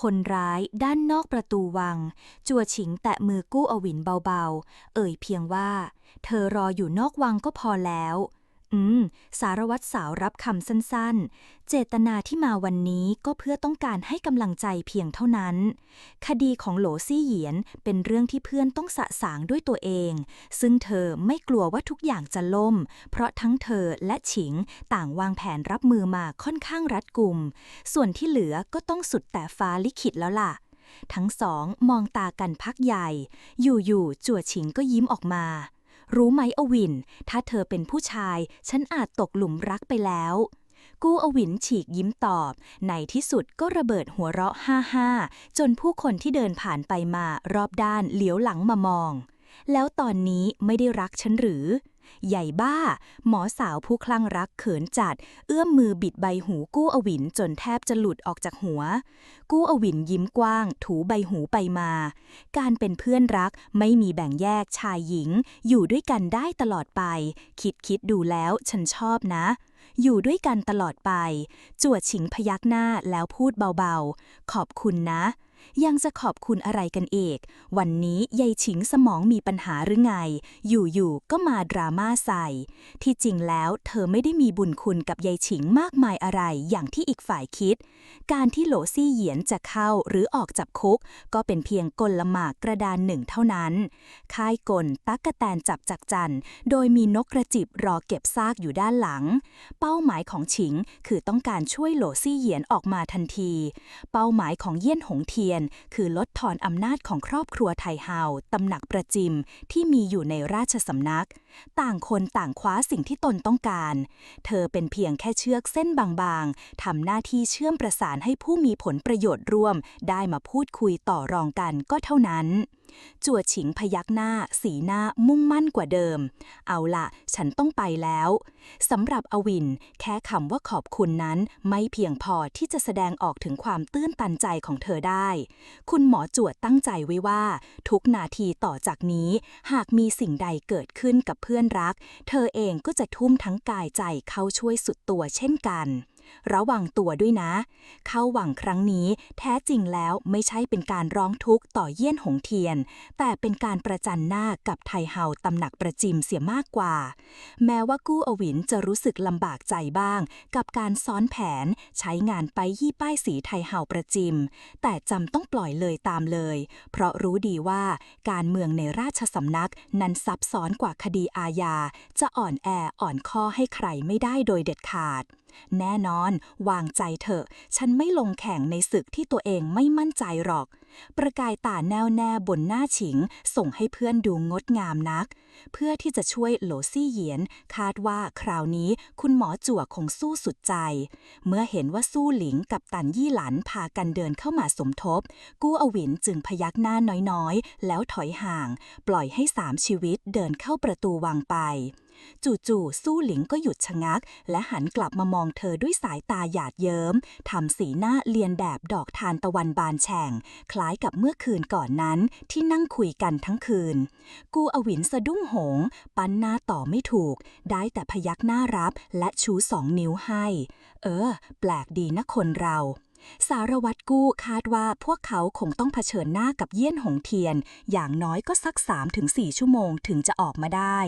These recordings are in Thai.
คนร้ายด้านนอกประตูวัง จัวฉิงแตะมือกู้อวินเบาๆ เอ่ยเพียงว่า เธอรออยู่นอกวังก็พอแล้ว อืม สารวัตรสาวรับคำสั้นๆ เจตนาที่มาวันนี้ก็เพื่อต้องการให้กำลังใจเพียงเท่านั้น คดีของโหลซี่เหยียนเป็นเรื่องที่เพื่อนต้องสะสางด้วยตัวเอง ซึ่งเธอไม่กลัวว่าทุกอย่างจะล่ม เพราะทั้งเธอและฉิงต่างวางแผนรับมือมาค่อนข้างรัดกุม ส่วนที่เหลือก็ต้องสุดแต่ฟ้าลิขิตแล้วล่ะทั้งสองมองตากันพักใหญ่ อยู่ๆจั่วฉิงก็ยิ้มออกมา รู้ไหมอวิน ถ้าเธอเป็นผู้ชาย ฉันอาจตกหลุมรักไปแล้ว กู้อวินฉีกยิ้มตอบ ในที่สุดก็ระเบิดหัวเราะฮ่าฮ่าจนผู้คนที่เดินผ่านไปมารอบด้านเหลียวหลังมามอง แล้วตอนนี้ไม่ได้รักฉันหรือ ใหญ่บ้า หมอสาวผู้คลั่งรักเขินจัด เอื้อมมือบิดใบหูกู้อวินจนแทบจะหลุดออกจากหัว กู้อวินยิ้มกว้าง ถูใบหูไปมา การเป็นเพื่อนรักไม่มีแบ่งแยกชายหญิง อยู่ด้วยกันได้ตลอดไป คิดคิดดูแล้วฉันชอบนะอยู่ด้วยกันตลอดไป จวดฉิงพยักหน้าแล้วพูดเบาๆ ขอบคุณนะ ยังจะขอบคุณอะไรกันเอกวันนี้ยายฉิงสมองมีปัญหาหรือไง อยู่ๆก็มาดราม่าใส่ ที่จริงแล้วเธอไม่ได้มีบุญคุณกับยายฉิงมากมายอะไรอย่างที่อีกฝ่ายคิด การที่โหลซี่เหยียนจะเข้าหรือออกจากคุก ก็เป็นเพียงกลหมากกระดานหนึ่งเท่านั้น ค่ายกลตักกะแตนจับจักจันโดยมีนกกระจิบรอเก็บซากอยู่ด้านหลัง เป้าหมายของฉิงคือต้องการช่วยโหลซี่เหยียนออกมาทันที เป้าหมายของเยี่ยนหงเทียนคือลดทอนอำนาจของครอบครัวไทเฮาตำหนักประจิมที่มีอยู่ในราชสำนัก ต่างคนต่างคว้าสิ่งที่ตนต้องการ เธอเป็นเพียงแค่เชือกเส้นบางๆทำหน้าที่เชื่อมประสานให้ผู้มีผลประโยชน์ร่วม ได้มาพูดคุยต่อรองกันก็เท่านั้นจัวฉิงพยักหน้า สีหน้ามุ่งมั่นกว่าเดิม เอาละฉันต้องไปแล้วสำหรับอวิน แค่คำว่าขอบคุณนั้นไม่เพียงพอที่จะแสดงออกถึงความตื้นตันใจของเธอได้ คุณหมอจวดตั้งใจไว้ว่า ทุกนาทีต่อจากนี้ หากมีสิ่งใดเกิดขึ้นกับเพื่อนรัก เธอเองก็จะทุ่มทั้งกายใจเข้าช่วยสุดตัวเช่นกัน ระวังตัวด้วยนะ เข้าหวังครั้งนี้แท้จริงแล้วไม่ใช่เป็นการร้องทุกข์ต่อเยี่ยนหงเทียน แต่เป็นการประจันหน้ากับไทเฮาตำหนักประจิมเสียมากกว่า แม้ว่ากู้อวินจะรู้สึกลำบากใจบ้าง กับการซ้อนแผนใช้งานไปยี่ป้ายสีไทเฮาประจิม แต่จำต้องปล่อยเลยตามเลย เพราะรู้ดีว่าการเมืองในราชสำนักนั้นซับซ้อนกว่าคดีอาญาจะอ่อนแออ่อนข้อให้ใครไม่ได้โดยเด็ดขาดแน่นอน วางใจเถอะ ฉันไม่ลงแข่งในศึกที่ตัวเองไม่มั่นใจหรอก ประกายตาแน่วแน่บนหน้าฉิง ส่งให้เพื่อนดูงดงามนัก เพื่อที่จะช่วยโหลซี่เหยียน คาดว่าคราวนี้คุณหมอจั่วคงสู้สุดใจ เมื่อเห็นว่าสู้หลิงกับตันยี่หลันพากันเดินเข้ามาสมทบ กู้อวินจึงพยักหน้าน้อยๆ แล้วถอยห่าง ปล่อยให้สามชีวิตเดินเข้าประตูวังไป จู่ๆสู้หลิงก็หยุดชะงัก และหันกลับมามองเธอด้วยสายตาหยาดเยิ้มทำสีหน้าเลียนแบบดอกทานตะวันบานแฉ่ง คล้ายกับเมื่อคืนก่อนนั้นที่นั่งคุยกันทั้งคืน กูอวินสะดุ้งหง ปั้นหน้าต่อไม่ถูก ได้แต่พยักหน้ารับและชูสองนิ้วให้ เออ แปลกดีนะคนเรา สารวัตรกู้คาดว่าพวกเขาคงต้องเผชิญหน้ากับเยี่ยนหงเทียน อย่างน้อยก็สัก 3-4 ชั่วโมงถึงจะออกมาได้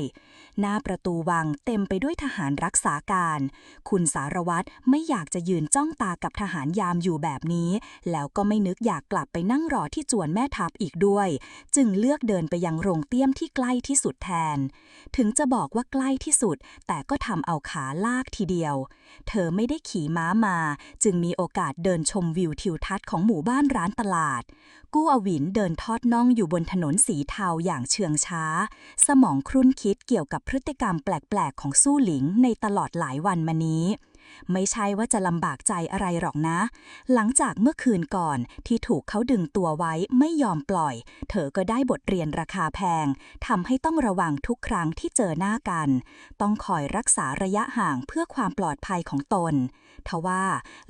หน้าประตูวังเต็มไปด้วยทหารรักษาการ คุณสารวัตรไม่อยากจะยืนจ้องตากับทหารยามอยู่แบบนี้ แล้วก็ไม่นึกอยากกลับไปนั่งรอที่จวนแม่ทัพอีกด้วย จึงเลือกเดินไปยังโรงเตี้ยมที่ใกล้ที่สุดแทน ถึงจะบอกว่าใกล้ที่สุด แต่ก็ทำเอาขาลากทีเดียว เธอไม่ได้ขี่ม้ามา จึงมีโอกาสเดินชมวิวทิวทัศน์ของหมู่บ้านร้านตลาด กู้อวินเดินทอดน่องอยู่บนถนนสีเทาอย่างเชื่องช้า สมองครุ่นคิดเกี่ยวกับพฤติกรรมแปลกๆ ของสู้หลิงในตลอดหลายวันมานี้ ไม่ใช่ว่าจะลำบากใจอะไรหรอกนะ หลังจากเมื่อคืนก่อนที่ถูกเขาดึงตัวไว้ไม่ยอมปล่อย เธอก็ได้บทเรียนราคาแพงทำให้ต้องระวังทุกครั้งที่เจอหน้ากัน ต้องคอยรักษาระยะห่างเพื่อความปลอดภัยของตนทว่า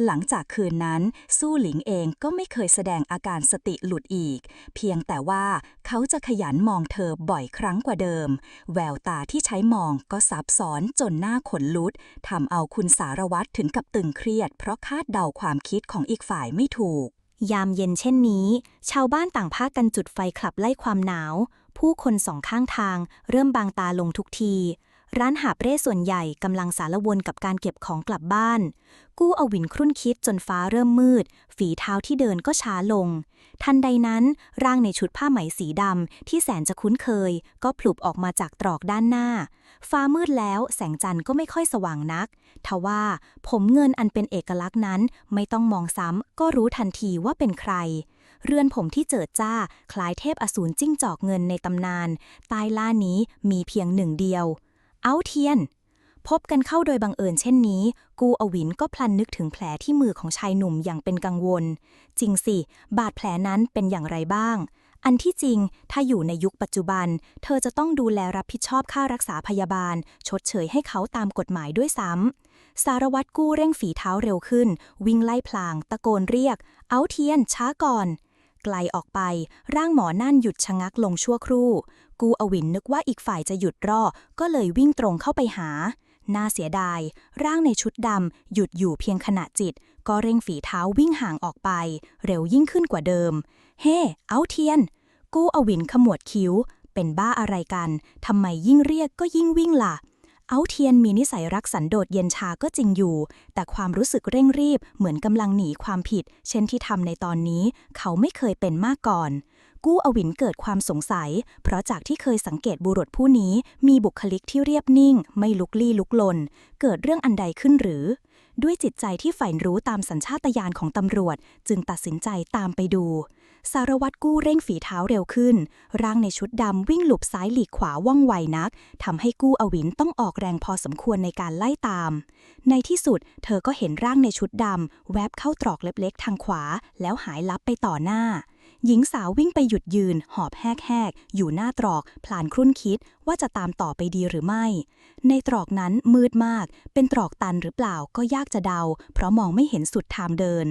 หลังจากคืนนั้นสู้หลิงเองก็ไม่เคยแสดงอาการสติหลุดอีก เพียงแต่ว่าเขาจะขยันมองเธอบ่อยครั้งกว่าเดิม แววตาที่ใช้มองก็ซับซ้อนจนหน้าขนลุดทำเอาคุณสารวัตรถึงกับตึงเครียด เพราะคาดเดาความคิดของอีกฝ่ายไม่ถูก ยามเย็นเช่นนี้ ชาวบ้านต่างพากันจุดไฟขับไล่ความหนาว ผู้คนสองข้างทางเริ่มบางตาลงทุกที ร้านหาบเร่ส่วนใหญ่กำลังสารวนกับการเก็บของกลับบ้าน กู้เอาวินครุ่นคิดจนฟ้าเริ่มมืด ฝีเท้าที่เดินก็ช้าลง ทันใดนั้น ร่างในชุดผ้าไหมสีดำที่แสนจะคุ้นเคย ก็ผลุบออกมาจากตรอกด้านหน้า ฟ้ามืดแล้วแสงจันทร์ก็ไม่ค่อยสว่างนัก ทว่าผมเงินอันเป็นเอกลักษณ์นั้น ไม่ต้องมองซ้ำก็รู้ทันทีว่าเป็นใครเรือนผมที่เจิดจ้า คล้ายเทพอสูรจิ้งจอกเงินในตำนาน ใต้ล่านี้มีเพียงหนึ่งเดียว เอาเทียน พบกันเข้าโดยบังเอิญเช่นนี้ กูอวินก็พลันนึกถึงแผลที่มือของชายหนุ่มอย่างเป็นกังวล จริงสิ บาดแผลนั้นเป็นอย่างไรบ้าง อันที่จริง ถ้าอยู่ในยุคปัจจุบัน เธอจะต้องดูแลรับผิดชอบค่ารักษาพยาบาล ชดเชยให้เขาตามกฎหมายด้วยซ้ำสารวัตรกู้เร่งฝีเท้าเร็วขึ้น วิ่งไล่พลาง ตะโกนเรียก เอาเทียนช้าก่อน ไกลออกไป ร่างหมอนั่นหยุดชะงักลงชั่วครู่ กูอวินนึกว่าอีกฝ่ายจะหยุดรอ ก็เลยวิ่งตรงเข้าไปหา น่าเสียดาย ร่างในชุดดำหยุดอยู่เพียงขณะจิต ก็เร่งฝีเท้าวิ่งห่างออกไป เร็วยิ่งขึ้นกว่าเดิม เฮ้เอาเทียน กูอวินขมวดคิ้ว เป็นบ้าอะไรกันทำไมยิ่งเรียกก็ยิ่งวิ่งล่ะ เอาเทียนมีนิสัยรักสันโดษเย็นชาก็จริงอยู่ แต่ความรู้สึกเร่งรีบเหมือนกำลังหนีความผิด เช่นที่ทำในตอนนี้ เขาไม่เคยเป็นมาก่อน กู้อวินเกิดความสงสัย เพราะจากที่เคยสังเกตบุรุษผู้นี้ มีบุคลิกที่เรียบนิ่ง ไม่ลุกลี้ลุกลน เกิดเรื่องอันใดขึ้นหรือ ด้วยจิตใจที่ใฝ่รู้ตามสัญชาตญาณของตำรวจ จึงตัดสินใจตามไปดู สารวัตรกู้เร่งฝีเท้าเร็วขึ้น ร่างในชุดดำวิ่งหลบซ้ายหลีกขวาว่องไวนักทำให้กู้อวินต้องออกแรงพอสมควรในการไล่ตาม ในที่สุด เธอก็เห็นร่างในชุดดำแวบเข้าตรอกเล็กๆ ทางขวา แล้วหายลับไปต่อหน้า หญิงสาววิ่งไปหยุดยืน หอบแหกๆ อยู่หน้าตรอกพลานครุ่นคิดว่าจะตามต่อไปดีหรือไม่ ในตรอกนั้นมืดมาก เป็นตรอกตันหรือเปล่าก็ยากจะเดา เพราะมองไม่เห็นสุดทางเดิน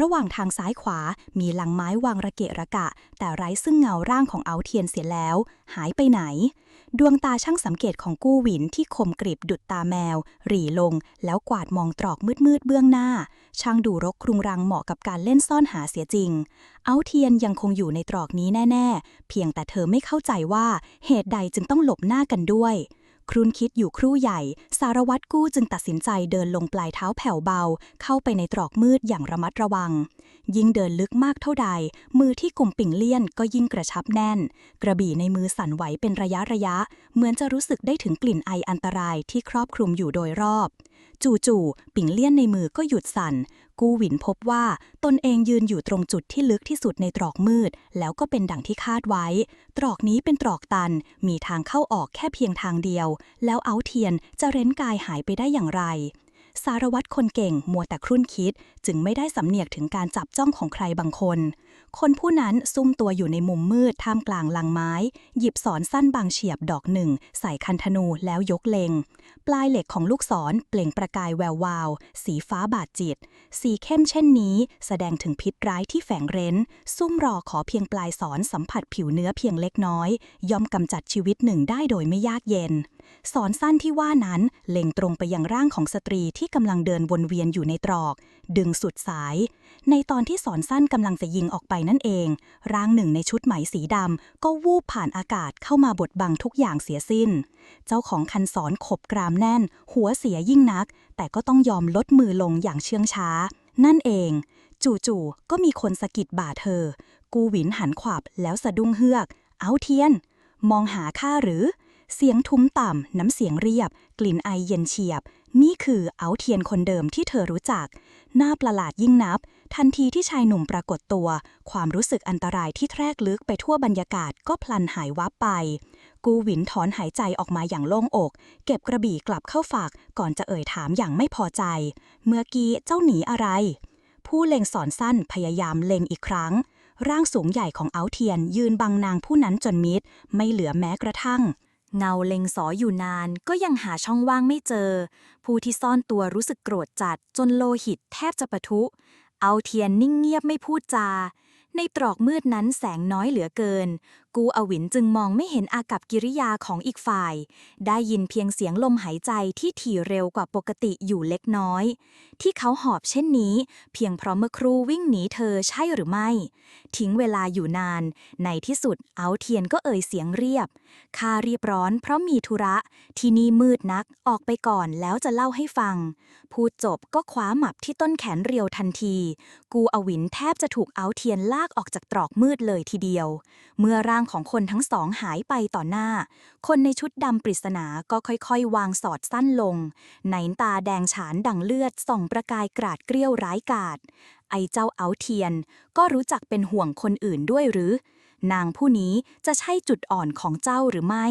ระหว่างทางซ้ายขวามีลังไม้วางระเกะระกะ แต่ไร้ซึ่งเงาร่างของเอาเทียนเสียแล้ว หายไปไหน ดวงตาช่างสังเกตของกู้หวินที่คมกริบดุดตาแมว หรี่ลง แล้วกวาดมองตรอกมืดๆเบื้องหน้า ช่างดูรกครุงรังเหมาะกับการเล่นซ่อนหาเสียจริง เอาเทียนยังคงอยู่ในตรอกนี้แน่ ๆ เพียงแต่เธอไม่เข้าใจว่าเหตุใดจึงต้องหลบหน้ากันด้วย ครุนคิดอยู่ครู่ใหญ่ สารวัตรกู้จึงตัดสินใจเดินลงปลายเท้าแผ่วเบา เข้าไปในตรอกมืดอย่างระมัดระวัง ยิ่งเดินลึกมากเท่าใด มือที่กลุ่มปิ่งเลี่ยนก็ยิ่งกระชับแน่น กระบี่ในมือสั่นไหวเป็นระยะระยะ เหมือนจะรู้สึกได้ถึงกลิ่นไออันตรายที่ครอบคลุมอยู่โดยรอบ จู่ๆปิ่งเลี่ยนในมือก็หยุดสั่น กู้หวินพบว่าตนเองยืนอยู่ตรงจุดที่ลึกที่สุดในตรอกมืด แล้วก็เป็นดังที่คาดไว้ ตรอกนี้เป็นตรอกตัน มีทางเข้าออกแค่เพียงทางเดียว แล้วเอาเทียนจะเร้นกายหายไปได้อย่างไร สารวัตรคนเก่งมัวแต่ครุ่นคิด จึงไม่ได้สำเนียกถึงการจับจ้องของใครบางคน คนผู้นั้นซุ่มตัวอยู่ในมุมมืดท่ามกลางลังไม้ หยิบสอนสั้นบางเฉียบดอกหนึ่ง ใส่คันธนูแล้วยกเลง ปลายเหล็กของลูกศรเปล่งประกายแวววาว สีฟ้าบาดจิต สีเข้มเช่นนี้ แสดงถึงพิษร้ายที่แฝงเร้น ซุ่มรอขอเพียงปลายศรสัมผัสผิวเนื้อเพียงเล็กน้อย ย่อมกำจัดชีวิตหนึ่งได้โดยไม่ยากเย็น สอนสั้นที่ว่านั้นเล็งตรงไปยังร่างของสตรีที่กำลังเดินวนเวียนอยู่ในตรอก ดึงสุดสาย ในตอนที่สอนสั้นกำลังจะยิงออกไปนั่นเอง ร่างหนึ่งในชุดไหมสีดำก็วูบผ่านอากาศเข้ามาบดบังทุกอย่างเสียสิ้น เจ้าของคันสอนขบกรามแน่น หัวเสียยิ่งนัก แต่ก็ต้องยอมลดมือลงอย่างเชื่องช้า นั่นเอง จู่ๆก็มีคนสะกิดบ่าเธอ กูหวินหันขวับแล้วสะดุ้งเฮือก เอาเทียน มองหาข้าหรือ เสียงทุ้มต่ำน้ำเสียงเรียบ กลิ่นไอเย็นเฉียบ นี่คือเอาเทียนคนเดิมที่เธอรู้จัก หน่าประหลาดยิ่งนับ ทันทีที่ชายหนุ่มปรากฏตัว ความรู้สึกอันตรายที่แทรกลึกไปทั่วบรรยากาศก็พลันหายวับไป กูหวินถอนหายใจออกมาอย่างโล่งอก เก็บกระบี่กลับเข้าฝากก่อนจะเอ่ยถามอย่างไม่พอใจ เมื่อกี้เจ้าหนีอะไร ผู้เล็งสอนสั้นพยายามเล็งอีกครั้ง ร่างสูงใหญ่ของเอาเทียน ยืนบังนางผู้นั้นจนมิด ไม่เหลือแม้กระทั่งเงาเล็งสออยู่นานก็ยังหาช่องว่างไม่เจอ ผู้ที่ซ่อนตัวรู้สึกโกรธจัดจนโลหิตแทบจะปะทุ เอาเทียนนิ่งเงียบไม่พูดจา ในตรอกมืดนั้นแสงน้อยเหลือเกิน กูอวินจึงมองไม่เห็นอากับกิริยาของอีกฝ่าย ได้ยินเพียงเสียงลมหายใจที่ถี่เร็วกว่าปกติอยู่เล็กน้อย ที่เขาหอบเช่นนี้ เพียงเพราะเมื่อครูวิ่งหนีเธอใช่หรือไม่ ทิ้งเวลาอยู่นาน ในที่สุดเอาเทียนก็เอ่ยเสียงเรียบข้าเรียบร้อนเพราะมีธุระ ที่นี่มืดนักออกไปก่อนแล้วจะเล่าให้ฟัง พูดจบก็คว้าหมับที่ต้นแขนเรียวทันที กูอวินแทบจะถูกเอาเทียนลากออกจากตรอกมืดเลยทีเดียว เมื่อร่างของคนทั้งสองหายไปต่อหน้า คนในชุดดำปริศนาก็ค่อยๆ วางสอดสั้นลงไหนตาแดงฉานดังเลือดส่องประกายกราดเกลี้ยวร้ายกาดไอเจ้าเอาเทียน ก็รู้จักเป็นห่วงคนอื่นด้วยหรือ นางผู้นี้จะใช่จุดอ่อนของเจ้าหรือไม่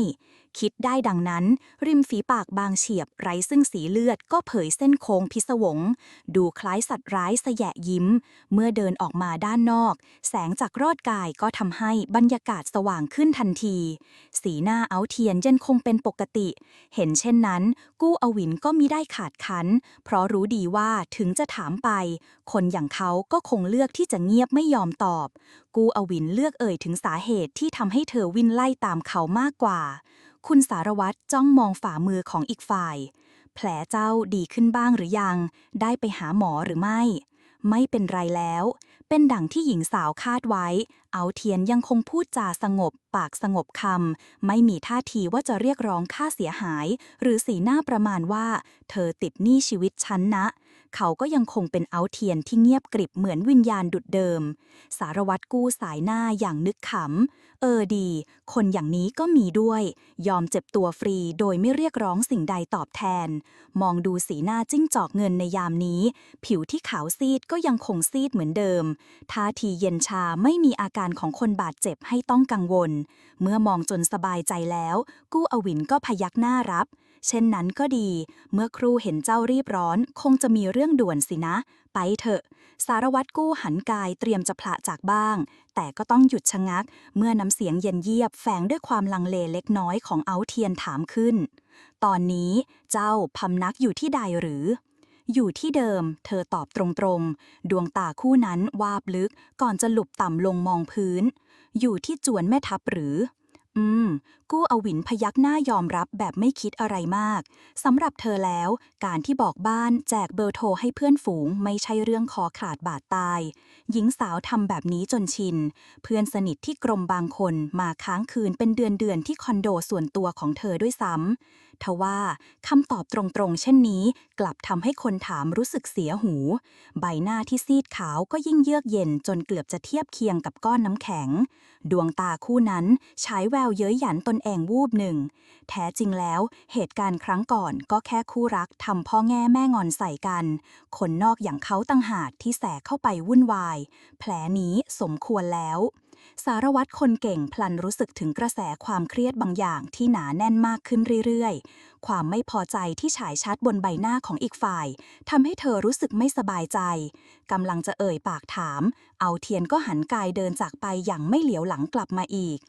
คิดได้ดังนั้น ริมฝีปากบางเฉียบไร้ซึ่งสีเลือดก็เผยเส้นโค้งพิศวง ดูคล้ายสัตว์ร้ายสแยะยิ้ม เมื่อเดินออกมาด้านนอก แสงจากรอดกายก็ทำให้บรรยากาศสว่างขึ้นทันที สีหน้าเอาเทียนยังคงเป็นปกติ เห็นเช่นนั้น กู้อวินก็มิได้ขาดขัน เพราะรู้ดีว่าถึงจะถามไป คนอย่างเขาก็คงเลือกที่จะเงียบไม่ยอมตอบ กูอวินเลือกเอ่ยถึงสาเหตุที่ทำให้เธอวินไล่ตามเขามากกว่า คุณสารวัตรจ้องมองฝ่ามือของอีกฝ่าย แผลเจ้าดีขึ้นบ้างหรือยัง ได้ไปหาหมอหรือไม่ ไม่เป็นไรแล้ว เป็นดังที่หญิงสาวคาดไว้ เอาเทียนยังคงพูดจาสงบ ปากสงบคำ ไม่มีท่าทีว่าจะเรียกร้องค่าเสียหาย หรือสีหน้าประมาณว่า เธอติดหนี้ชีวิตฉันนะ เขาก็ยังคงเป็นเอาเทียนที่เงียบกริบเหมือนวิญญาณดุดเดิม สารวัตรกู้สายหน้าอย่างนึกขำ เออดี คนอย่างนี้ก็มีด้วย ยอมเจ็บตัวฟรีโดยไม่เรียกร้องสิ่งใดตอบแทน มองดูสีหน้าจิ้งจอกเงินในยามนี้ ผิวที่ขาวซีดก็ยังคงซีดเหมือนเดิม ท่าทีเย็นชาไม่มีอาการของคนบาดเจ็บให้ต้องกังวล เมื่อมองจนสบายใจแล้ว กู้อวินก็พยักหน้ารับ เช่นนั้นก็ดี เมื่อครูเห็นเจ้ารีบร้อน คงจะมีเรื่องด่วนสินะ ไปเถอะ สารวัตรกู้หันกายเตรียมจะผละจากบ้าง แต่ก็ต้องหยุดชะงัก เมื่อน้ำเสียงเย็นเยียบแฝงด้วยความลังเลเล็กน้อยของเอาเทียนถามขึ้น ตอนนี้เจ้าพำนักอยู่ที่ใดหรือ อยู่ที่เดิม เธอตอบตรงๆ ดวงตาคู่นั้นวาบลึกก่อนจะหลุบต่ำลงมองพื้น อยู่ที่จวนแม่ทัพหรือ อืม กู้อวินพยักหน้ายอมรับแบบไม่คิดอะไรมากสำหรับเธอแล้ว การที่บอกบ้านแจกเบอร์โทรให้เพื่อนฝูง ไม่ใช่เรื่องคอขาดบาดตาย หญิงสาวทำแบบนี้จนชิน เพื่อนสนิทที่กรมบางคนมาค้างคืนเป็นเดือนเดือนที่คอนโดส่วนตัวของเธอด้วยซ้ำทว่าคำตอบตรงๆ เช่นนี้กลับทำให้คนถามรู้สึกเสียหู ใบหน้าที่ซีดขาวก็ยิ่งเยือกเย็นจนเกือบจะเทียบเคียงกับก้อนน้ำแข็ง ดวงตาคู่นั้นฉายแววเย้ยหยันตนเองวูบหนึ่ง แท้จริงแล้วเหตุการณ์ครั้งก่อนก็แค่คู่รักทำพ่อแง่แม่งอนใส่กัน คนนอกอย่างเขาตั้งหากที่แสเข้าไปวุ่นวาย แผลนี้สมควรแล้ว สารวัตรคนเก่งพลันรู้สึกถึงกระแสความเครียดบางอย่างที่หนาแน่นมากขึ้นเรื่อยๆ ความไม่พอใจที่ฉายชัดบนใบหน้าของอีกฝ่ายทำให้เธอรู้สึกไม่สบายใจกำลังจะเอ่ยปากถาม เอาเทียนก็หันกายเดินจากไปอย่างไม่เหลียวหลังกลับมาอีก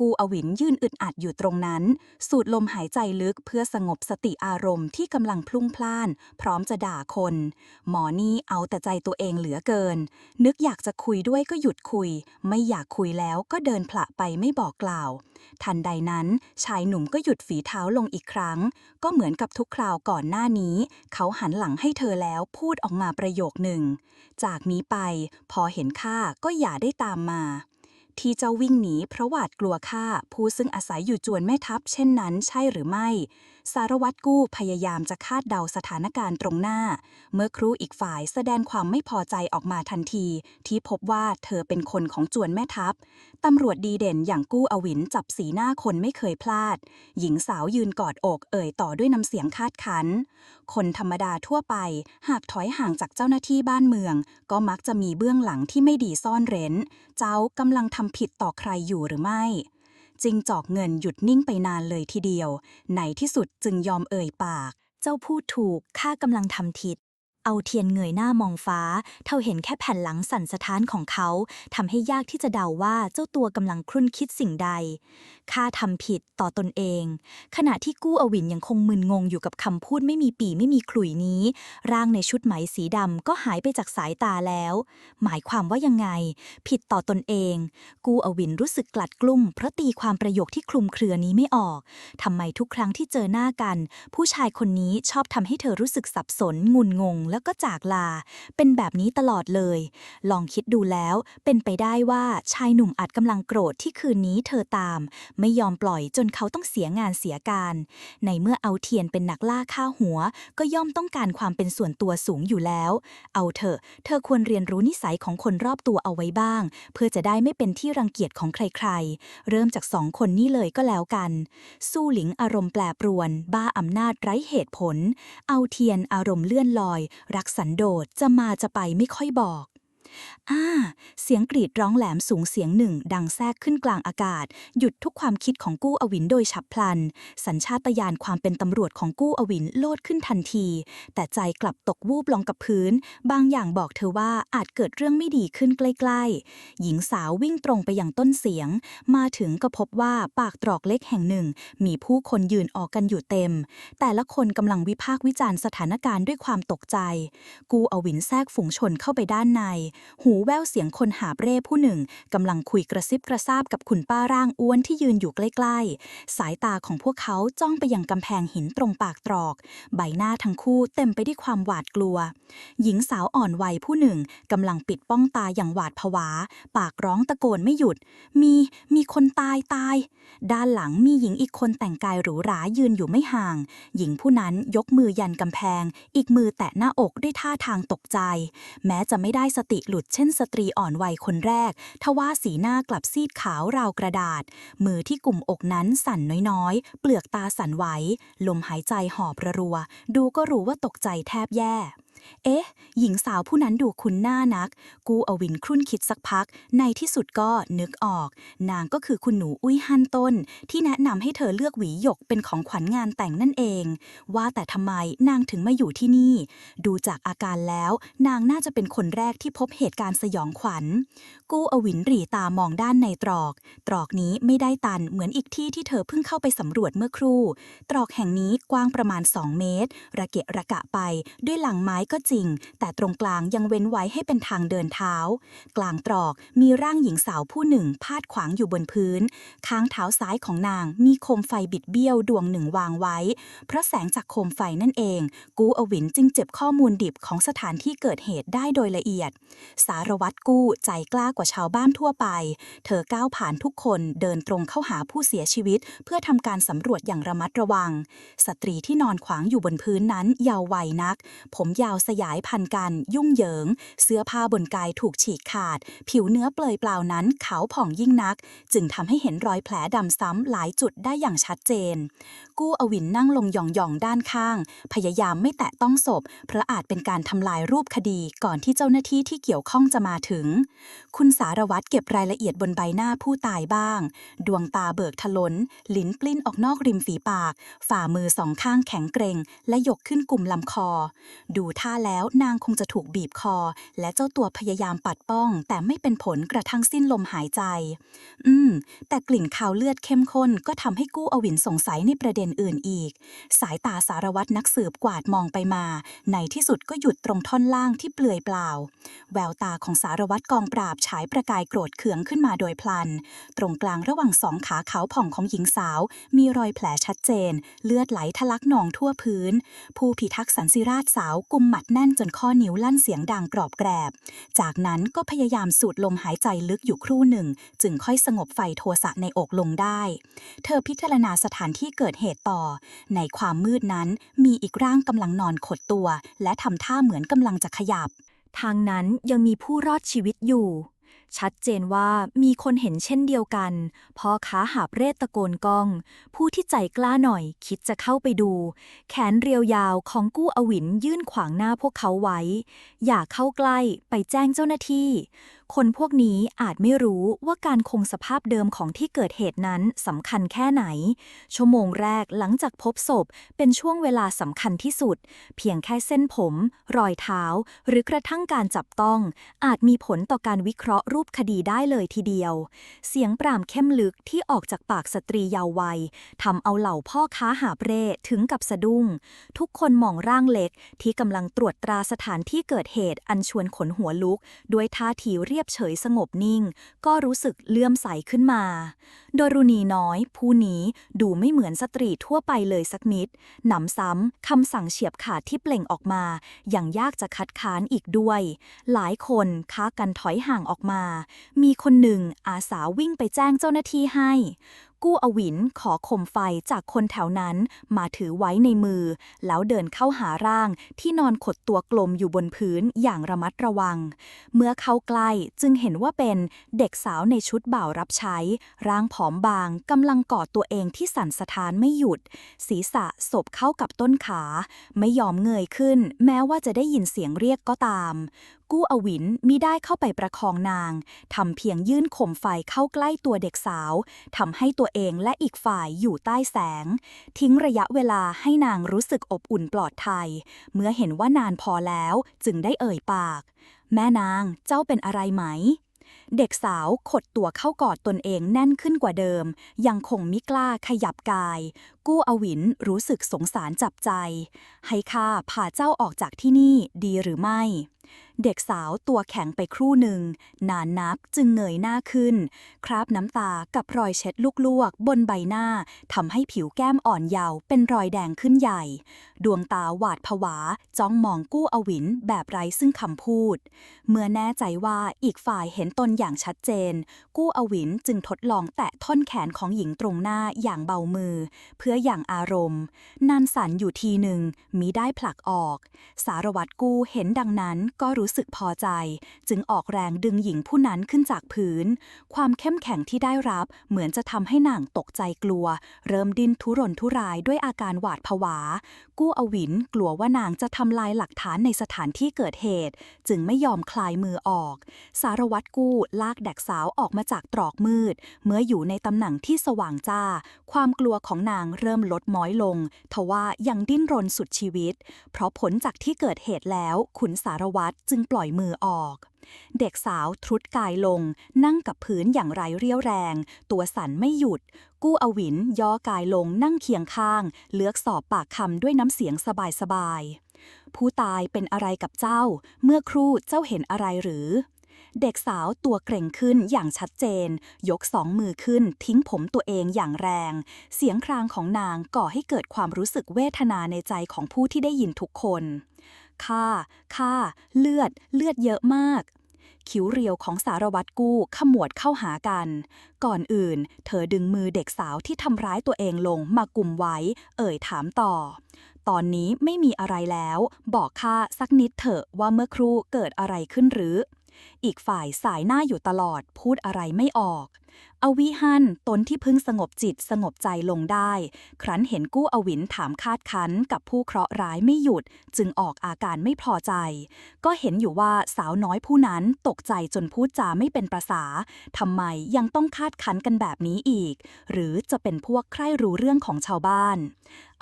กูอวินยืนอึดอัดอยู่ตรงนั้น สูดลมหายใจลึกเพื่อสงบสติอารมณ์ที่กำลังพลุ่งพล่าน พร้อมจะด่าคน หมอนี่เอาแต่ใจตัวเองเหลือเกิน นึกอยากจะคุยด้วยก็หยุดคุย ไม่อยากคุยแล้วก็เดินผละไปไม่บอกกล่าว ทันใดนั้น ชายหนุ่มก็หยุดฝีเท้าลงอีกครั้ง ก็เหมือนกับทุกคราวก่อนหน้านี้ เขาหันหลังให้เธอแล้วพูดออกมาประโยคหนึ่ง จากนี้ไปพอเห็นข้าก็อย่าได้ตามมา ที่เจ้าวิ่งหนีเพราะหวาดกลัวข้าผู้ซึ่งอาศัยอยู่จวนแม่ทัพเช่นนั้นใช่หรือไม่ สารวัตรกู้พยายามจะคาดเดาสถานการณ์ตรงหน้า เมื่อครูอีกฝ่ายแสดงความไม่พอใจออกมาทันที ที่พบว่าเธอเป็นคนของจวนแม่ทัพ ตำรวจดีเด่นอย่างกู้อวินจับสีหน้าคนไม่เคยพลาด หญิงสาวยืนกอดอกเอ่ยต่อด้วยน้ำเสียงคาดคัน คนธรรมดาทั่วไป หากถอยห่างจากเจ้าหน้าที่บ้านเมือง ก็มักจะมีเบื้องหลังที่ไม่ดีซ่อนเร้น เจ้ากำลังทำผิดต่อใครอยู่หรือไม่ จิงจอกเงินหยุดนิ่งไปนานเลยทีเดียว ในที่สุดจึงยอมเอ่ยปาก เจ้าพูดถูกข้ากำลังทำทิด เอาเทียนเงยหน้ามองฟ้า เท่าเห็นแค่แผ่นหลังสั่นสะท้านของเขาทำให้ยากที่จะเดาว่าเจ้าตัวกำลังครุ่นคิดสิ่งใดข้าทำผิดต่อตนเอง ขณะที่กู้อวินยังคงมึนงงอยู่กับคำพูดไม่มีปีไม่มีขลุ่ยนี้ ร่างในชุดไหมสีดำก็หายไปจากสายตาแล้ว หมายความว่ายังไง ผิดต่อตนเอง กู้อวินรู้สึกกลัดกลุ้มเพราะตีความประโยคที่คลุมเครือนี้ไม่ออกทำไมทุกครั้งที่เจอหน้ากัน ผู้ชายคนนี้ชอบทำให้เธอรู้สึกสับสนงุนงงแล้วก็จากลา เป็นแบบนี้ตลอดเลย ลองคิดดูแล้ว เป็นไปได้ว่าชายหนุ่มอาจกำลังโกรธที่คืนนี้เธอตาม ไม่ยอมปล่อยจนเขาต้องเสียงานเสียการ ในเมื่อเอาเทียนเป็นนักล่าฆ่าหัว ก็ย่อมต้องการความเป็นส่วนตัวสูงอยู่แล้ว เอาเถอะ เธอควรเรียนรู้นิสัยของคนรอบตัวเอาไว้บ้าง เพื่อจะได้ไม่เป็นที่รังเกียจของใครๆ เริ่มจากสองคนนี้เลยก็แล้วกัน สู้หลิงอารมณ์แปรปรวน บ้าอำนาจไร้เหตุผล เอาเทียนอารมณ์เลื่อนลอยรักสันโดษจะมาจะไปไม่ค่อยบอก อ่า เสียงกรีดร้องแหลมสูงเสียงหนึ่ง ดังแทรกขึ้นกลางอากาศ หยุดทุกความคิดของกู้อวินโดยฉับพลัน สัญชาตญาณความเป็นตำรวจของกู้อวินโลดขึ้นทันที แต่ใจกลับตกวูบลงกับพื้น บางอย่างบอกเธอว่าอาจเกิดเรื่องไม่ดีขึ้นใกล้ๆ หญิงสาววิ่งตรงไปยังต้นเสียง มาถึงก็พบว่าปากตรอกเล็กแห่งหนึ่ง มีผู้คนยืนออกกันอยู่เต็ม แต่ละคนกำลังวิพากษ์วิจารณ์สถานการณ์ด้วยความตกใจ กูอวินแทรกฝูงชนเข้าไปด้านในหูแววเสียงคนหาบเร่ผู้หนึ่งกำลังคุยกระซิบกระซาบกับคุณป้าร่างอ้วนที่ยืนอยู่ใกล้ๆ สายตาของพวกเขาจ้องไปยังกำแพงหินตรงปากตรอก ใบหน้าทั้งคู่เต็มไปด้วยความหวาดกลัว หญิงสาวอ่อนวัยผู้หนึ่งกำลังปิดป้องตาอย่างหวาดผวา ปากร้องตะโกนไม่หยุด มีมีคนตายตาย ด้านหลังมีหญิงอีกคนแต่งกายหรูหรายืนอยู่ไม่ห่าง หญิงผู้นั้นยกมือยันกำแพง อีกมือแตะหน้าอกด้วยท่าทางตกใจ แม้จะไม่ได้สติหลุดเช่นสตรีอ่อนวัยคนแรก ทว่าสีหน้ากลับซีดขาวราวกระดาษ มือที่กลุ่มอกนั้นสั่นน้อยๆ เปลือกตาสั่นไหว ลมหายใจหอบระรัว ดูก็รู้ว่าตกใจแทบแย่ เอ๊ะ หญิงสาวผู้นั้นดูคุ้นหน้านัก กูอวินครุ่นคิดสักพัก ในที่สุดก็นึกออก นางก็คือคุณหนูอุ้ยฮันต้น ที่แนะนำให้เธอเลือกหวีหยกเป็นของขวัญงานแต่งนั่นเอง ว่าแต่ทำไมนางถึงมาอยู่ที่นี่ ดูจากอาการแล้ว นางน่าจะเป็นคนแรกที่พบเหตุการณ์สยองขวัญ กูอวินหรีตามองด้านในตรอก ตรอกนี้ไม่ได้ตันเหมือนอีกที่ที่เธอเพิ่งเข้าไปสำรวจเมื่อครู่ ตรอกแห่งนี้กว้างประมาณ 2 เมตร ระเกะระกะไปด้วยหลังไม้ก็จริง แต่ตรงกลางยังเว้นไว้ให้เป็นทางเดินเท้า กลางตรอกมีร่างหญิงสาวผู้หนึ่งพาดขวางอยู่บนพื้น ข้างเท้าซ้ายของนางมีโคมไฟบิดเบี้ยวดวงหนึ่งวางไว้ เพราะแสงจากโคมไฟนั่นเอง กู้อวินจึงเจ็บข้อมูลดิบของสถานที่เกิดเหตุได้โดยละเอียด สารวัตรกู้ใจกล้ากว่าชาวบ้านทั่วไป เธอก้าวผ่านทุกคนเดินตรงเข้าหาผู้เสียชีวิต เพื่อทำการสำรวจอย่างระมัดระวัง สตรีที่นอนขวางอยู่บนพื้นนั้นยาววัยนัก ผมยาวสยายพันกัน ยุ่งเหยิง เสื้อผ้าบนกายถูกฉีกขาด ผิวเนื้อเปลอยเปล่านั้นขาวผ่องยิ่งนัก จึงทำให้เห็นรอยแผลดำซ้ำหลายจุดได้อย่างชัดเจน กู้อวินนั่งลงหย่องๆด้านข้าง พยายามไม่แตะต้องศพ เพราะอาจเป็นการทำลายรูปคดีก่อนที่เจ้าหน้าที่ที่เกี่ยวข้องจะมาถึง คุณสารวัตรเก็บรายละเอียดบนใบหน้าผู้ตายบ้าง ดวงตาเบิกทะลนลิ้นปลิ้นออกนอกริมฝีปาก ฝ่ามือสองข้างแข็งเกรงและยกขึ้นกลุ่มลำคอ ดูท่าแล้วนางคงจะถูกบีบคอ และเจ้าตัวพยายามปัดป้อง แต่ไม่เป็นผลกระทั่งสิ้นลมหายใจ อืม แต่กลิ่นคาวเลือดเข้มข้นก็ทำให้กู้อวินสงสัยในประเด็นอื่นอีก สายตาสารวัตรนักสืบกวาดมองไปมา ในที่สุดก็หยุดตรงท่อนล่างที่เปลือยเปล่า แววตาของสารวัตรกองปราบฉายประกายโกรธเคืองขึ้นมาโดยพลัน ตรงกลางระหว่างสองขาขาวผ่องของหญิงสาว มีรอยแผลชัดเจน เลือดไหลทะลักนองทั่วพื้น ผู้พิทักษ์สันสิราชสาวกุมหมัดแน่นจนข้อนิ้วลั่นเสียงดังกรอบแกรบ จากนั้นก็พยายามสูดลมหายใจลึกอยู่ครู่หนึ่ง จึงค่อยสงบไฟโทสะในอกลงได้ เธอพิจารณาสถานที่เกิดเหตุต่อ ในความมืดนั้นมีอีกร่างกำลังนอนขดตัว และทำท่าเหมือนกำลังจะขยับ ทางนั้นยังมีผู้รอดชีวิตอยู่ ชัดเจนว่ามีคนเห็นเช่นเดียวกันพ่อค้าหาบเร่ตะโกนก้อง ผู้ที่ใจกล้าหน่อยคิดจะเข้าไปดู แขนเรียวยาวของกู้อวินยื่นขวางหน้าพวกเขาไว้ อย่าเข้าใกล้ไปแจ้งเจ้าหน้าที่ คนพวกนี้อาจไม่รู้ว่าการคงสภาพเดิมของที่เกิดเหตุนั้นสำคัญแค่ไหน ชั่วโมงแรกหลังจากพบศพเป็นช่วงเวลาสำคัญที่สุด เพียงแค่เส้นผม รอยเท้า หรือกระทั่งการจับต้อง อาจมีผลต่อการวิเคราะห์รูปคดีได้เลยทีเดียว เสียงปรามเข้มลึกที่ออกจากปากสตรียาววัยทำเอาเหล่าพ่อค้าหาบเร่ถึงกับสะดุ้ง ทุกคนมองร่างเล็กที่กำลังตรวจตราสถานที่เกิดเหตุอันชวนขนหัวลุก ด้วยท่าทีเรียบเฉยสงบนิ่ง ก็รู้สึกเลื่อมใสขึ้นมา โดยรุณีน้อย ผู้นี้ดูไม่เหมือนสตรีทั่วไปเลยสักนิด หนำซ้ำคำสั่งเฉียบขาดที่เปล่งออกมาอย่างยากจะคัดค้านอีกด้วย หลายคนค้ากันถอยห่างออกมา มีคนหนึ่งอาสาวิ่งไปแจ้งเจ้าหน้าที่ให้ กู้อวินขอคมไฟจากคนแถวนั้นมาถือไว้ในมือ แล้วเดินเข้าหาร่างที่นอนขดตัวกลมอยู่บนพื้นอย่างระมัดระวัง เมื่อเข้าใกล้จึงเห็นว่าเป็นเด็กสาวในชุดบ่าวรับใช้ ร่างผอมบางกำลังกอดตัวเองที่สั่นสะท้านไม่หยุด ศีรษะศพเข้ากับต้นขา ไม่ยอมเงยขึ้น แม้ว่าจะได้ยินเสียงเรียกก็ตาม กู้อวินมิได้เข้าไปประคองนางทำเพียงยื่นข่มไฟเข้าใกล้ตัวเด็กสาวทำให้ตัวเองและอีกฝ่ายอยู่ใต้แสง ทิ้งระยะเวลาให้นางรู้สึกอบอุ่นปลอดภัย เมื่อเห็นว่านานพอแล้วจึงได้เอ่ยปาก แม่นางเจ้าเป็นอะไรไหมเด็กสาวขดตัวเข้ากอดตนเองแน่นขึ้นกว่าเดิม ยังคงมิกล้าขยับกาย กู้อวินรู้สึกสงสารจับใจ ให้ข้าพาเจ้าออกจากที่นี่ดีหรือไม่เด็กสาวตัวแข็งไปครู่หนึ่ง นานนับจึงเงยหน้าขึ้น คราบน้ำตากับรอยเช็ดลูกลวกบนใบหน้าทำให้ผิวแก้มอ่อนเยาว์เป็นรอยแดงขึ้นใหญ่ ดวงตาหวาดผวาจ้องมองกู้อวินแบบไร้ซึ่งคำพูด เมื่อแน่ใจว่าอีกฝ่ายเห็นตนอย่างชัดเจน กู้อวินจึงทดลองแตะท่อนแขนของหญิงตรงหน้าอย่างเบามือ เพื่ออย่างอารมณ์นานสันอยู่ทีหนึ่งมิได้ผลักออก สารวัตรกู้เห็นดังนั้นก็รูู้้สึกพอใจ จึงออกแรงดึงหญิงผู้นั้นขึ้นจากพื้น ความเข้มแข็งที่ได้รับเหมือนจะทำให้นางตกใจกลัว เริ่มดิ้นทุรนทุรายด้วยอาการหวาดผวา กู้อวินกลัวว่านางจะทำลายหลักฐานในสถานที่เกิดเหตุ จึงไม่ยอมคลายมือออก สารวัตรกู้ลากเด็กสาวออกมาจากตรอกมืด เมื่ออยู่ในตำแหน่งที่สว่างจ้า ความกลัวของนางเริ่มลดม้อยลง ทว่ายังดิ้นรนสุดชีวิต เพราะผลจากที่เกิดเหตุแล้วขุนสารวัตรจึงปล่อยมือออก เด็กสาวทรุดกายลง นั่งกับพื้นอย่างไรเรี่ยวแรง ตัวสั่นไม่หยุด กู้อวินย่อกายลงนั่งเคียงข้าง เลือกสอบปากคำด้วยน้ำเสียงสบายๆผู้ตายเป็นอะไรกับเจ้า เมื่อครู่เจ้าเห็นอะไรหรือ เด็กสาวตัวเกรงขึ้นอย่างชัดเจน ยกสองมือขึ้นทิ้งผมตัวเองอย่างแรง เสียงครางของนางก่อให้เกิดความรู้สึกเวทนาในใจของผู้ที่ได้ยินทุกคน ค่า ค่า เลือด เลือดเยอะมาก คิ้วเรียวของสารวัตรกู้ขมวดเข้าหากัน ก่อนอื่น เธอดึงมือเด็กสาวที่ทำร้ายตัวเองลงมากุมไว้ เอ่ยถามต่อ ตอนนี้ไม่มีอะไรแล้ว บอกข้าสักนิดเถอะว่าเมื่อครู่เกิดอะไรขึ้นหรือ อีกฝ่ายสายหน้าอยู่ตลอดพูดอะไรไม่ออก อวิหันตนที่พิ่งสงบจิตสงบใจลงได้ ครั้นเห็นกู้อวินถามคาดคั้นกับผู้เคราะห์ร้ายไม่หยุด จึงออกอาการไม่พอใจ ก็เห็นอยู่ว่าสาวน้อยผู้นั้นตกใจจนพูดจาไม่เป็นประษาทำไมยังต้องคาดคั้นกันแบบนี้อีก หรือจะเป็นพวกใคร่รู้เรื่องของชาวบ้าน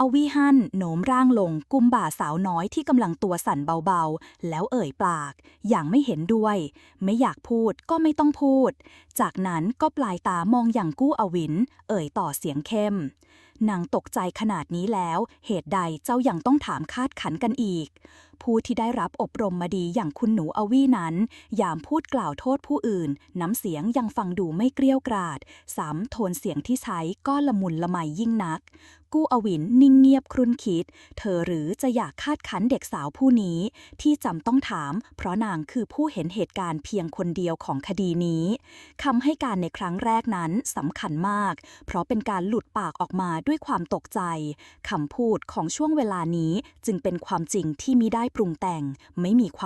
อวิหันโน้มร่างลงกุมบ่าสาวน้อยที่กำลังตัวสั่นเบาๆ แล้วเอ่ยปาก อย่างไม่เห็นด้วย ไม่อยากพูดก็ไม่ต้องพูด จากนั้นก็ปลลายตามองอย่างกู้อวิน เอ่ยต่อเสียงเข้ม นางตกใจขนาดนี้แล้ว เหตุใดเจ้ายังต้องถามคาดขันกันอีก ผู้ที่ได้รับอบรมมาดีอย่างคุณหนูอวี่นั้น ยามพูดกล่าวโทษผู้อื่น น้ำเสียงยังฟังดูไม่เกลี้ยกราดสามโทนเสียงที่ใช้ก็ละมุนละไมยิ่งนัก กู้อวินนิ่งเงียบครุ่นคิด เธอหรือจะอยากคาดคันเด็กสาวผู้นี้ ที่จำต้องถาม เพราะนางคือผู้เห็นเหตุการณ์เพียงคนเดียวของคดีนี้คำให้การในครั้งแรกนั้นสำคัญมาก เพราะเป็นการหลุดปากออกมาด้วยความตกใจคำพูดของช่วงเวลานี้จึงเป็นความจริงที่มิได้ปรุงแต่งไม่มีความ